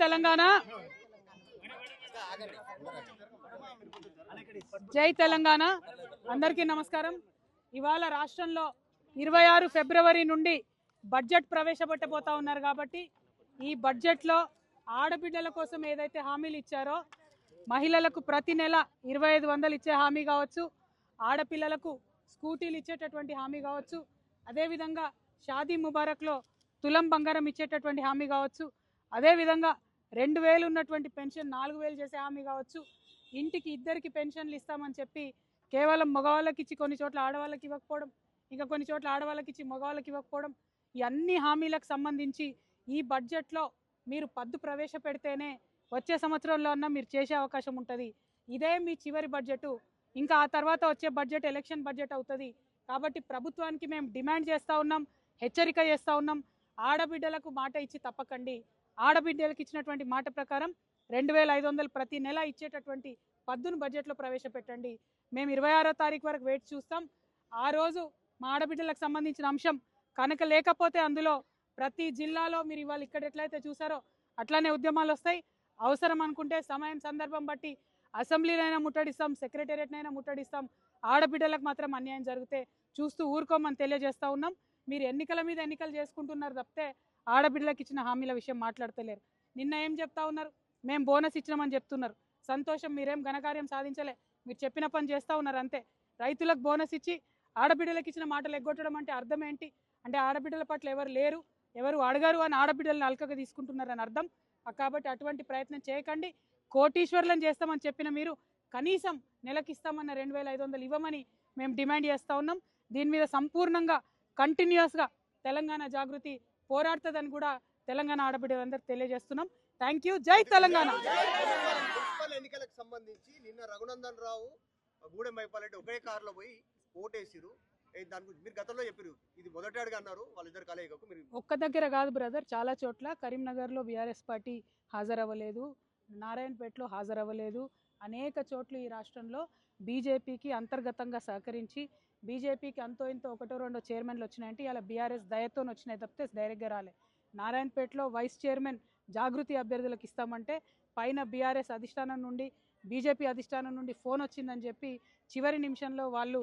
తెలంగాణ. జై తెలంగాణ. అందరికీ నమస్కారం. ఇవాళ రాష్ట్రంలో ఇరవై ఆరు ఫిబ్రవరి నుండి బడ్జెట్ ప్రవేశపెట్టబోతా ఉన్నారు కాబట్టి ఈ బడ్జెట్లో ఆడబిడ్డల కోసం ఏదైతే హామీలు ఇచ్చారో మహిళలకు ప్రతి నెల ఇరవై ఐదు వందలు ఇచ్చే హామీ కావచ్చు ఆడపిల్లలకు స్కూటీలు ఇచ్చేటటువంటి హామీ కావచ్చు అదేవిధంగా షాదీ ముబారక్లో తులం బంగారం ఇచ్చేటటువంటి హామీ కావచ్చు అదేవిధంగా రెండు వేలు ఉన్నటువంటి పెన్షన్ నాలుగు వేలు చేసే హామీ కావచ్చు ఇంటికి ఇద్దరికి పెన్షన్లు ఇస్తామని చెప్పి కేవలం మగవాళ్ళకి ఇచ్చి కొన్ని చోట్ల ఆడవాళ్ళకి ఇవ్వకపోవడం ఇంకా కొన్ని చోట్ల ఆడవాళ్ళకి ఇచ్చి మగవాళ్ళకి ఇవ్వకపోవడం ఈ అన్ని హామీలకు సంబంధించి ఈ బడ్జెట్లో మీరు పద్దు ప్రవేశపెడితేనే వచ్చే సంవత్సరంలో అన్నా మీరు చేసే అవకాశం ఉంటుంది. ఇదే మీ చివరి బడ్జెట్. ఇంకా ఆ తర్వాత వచ్చే బడ్జెట్ ఎలక్షన్ బడ్జెట్ అవుతుంది. కాబట్టి ప్రభుత్వానికి మేము డిమాండ్ చేస్తూ ఉన్నాం హెచ్చరిక చేస్తూ ఉన్నాం. ఆడబిడ్డలకు మాట ఇచ్చి తప్పకండి. ఆడబిడ్డలకు ఇచ్చినటువంటి మాట ప్రకారం రెండు వేల ఐదు వందలు ప్రతి నెల ఇచ్చేటటువంటి పద్దును బడ్జెట్లో ప్రవేశపెట్టండి. మేము ఇరవై ఆరో తారీఖు వరకు వెయిట్ చూస్తాం. ఆ రోజు మా ఆడబిడ్డలకు సంబంధించిన అంశం కనుక లేకపోతే అందులో ప్రతి జిల్లాలో మీరు ఇవాళ ఇక్కడ ఎట్లయితే చూసారో అట్లానే ఉద్యమాలు వస్తాయి. అవసరం అనుకుంటే సమయం సందర్భం బట్టి అసెంబ్లీనైనా ముట్టడిస్తాం సెక్రటేరియట్నైనా ముట్టడిస్తాం. ఆడబిడ్డలకు మాత్రం అన్యాయం జరిగితే చూస్తూ ఊరుకోమని తెలియజేస్తా ఉన్నాం. మీరు ఎన్నికల మీద ఎన్నికలు చేసుకుంటున్నారు తప్పితే ఆడబిడ్డలకు ఇచ్చిన హామీల విషయం మాట్లాడతలేరు. నిన్న ఏం చెప్తా ఉన్నారు? మేము బోనస్ ఇచ్చినామని చెప్తున్నారు. సంతోషం మీరేం ఘనకార్యం సాధించలే. మీరు చెప్పిన పని చేస్తూ ఉన్నారు అంతే. రైతులకు బోనస్ ఇచ్చి ఆడబిడ్డలకు ఇచ్చిన మాటలు ఎగ్గొట్టడం అంటే అర్థం ఏంటి? అంటే ఆడబిడ్డల పట్ల ఎవరు లేరు ఎవరు అడగరు అని ఆడబిడ్డలను అల్కగా తీసుకుంటున్నారని అర్థం. కాబట్టి అటువంటి ప్రయత్నం చేయకండి. కోటీశ్వర్లను చేస్తామని చెప్పిన మీరు కనీసం నెలకి ఇస్తామన్న రెండు వేల ఐదు వందలు ఇవ్వమని మేము డిమాండ్ చేస్తూ ఉన్నాం. దీని మీద సంపూర్ణంగా కంటిన్యూస్గా తెలంగాణ జాగృతి పోరాడుతుందని కూడా తెలంగాణ ఆడబిడ్డలందరూ తెలియజేస్తున్నాం. థ్యాంక్ యూ జై తెలంగాణ. ఎన్నికలకు సంబంధించి నిన్న రఘునందన్ రావు గూడెం మైపాలంటే ఒకే కారులో పోయి ఓటేసిరు దాని గురించి మీరు గతంలో చెప్పారు ఇది మొదటి అడుగు అన్నారు వాళ్ళిద్దరు కలయికకు. మీరు ఒక్క దగ్గర కాదు బ్రదర్ చాలా చోట్ల కరీంనగర్లో బీఆర్ఎస్ పార్టీ హాజరవ్వలేదు. నారాయణపేటలో హాజరవ్వలేదు. అనేక చోట్ల ఈ రాష్ట్రంలో బీజేపీకి అంతర్గతంగా సహకరించి బీజేపీకి అంతో ఇంతో ఒకటో రెండో చైర్మన్లు వచ్చినాయంటే ఇలా బీఆర్ఎస్ దయతో వచ్చినాయి తప్పితే డైరెక్ట్గా రాలే. నారాయణపేటలో వైస్ చైర్మన్ జాగృతి అభ్యర్థులకు ఇస్తామంటే పైన బీఆర్ఎస్ అధిష్టానం నుండి బీజేపీ అధిష్టానం నుండి ఫోన్ వచ్చిందని చెప్పి చివరి నిమిషంలో వాళ్ళు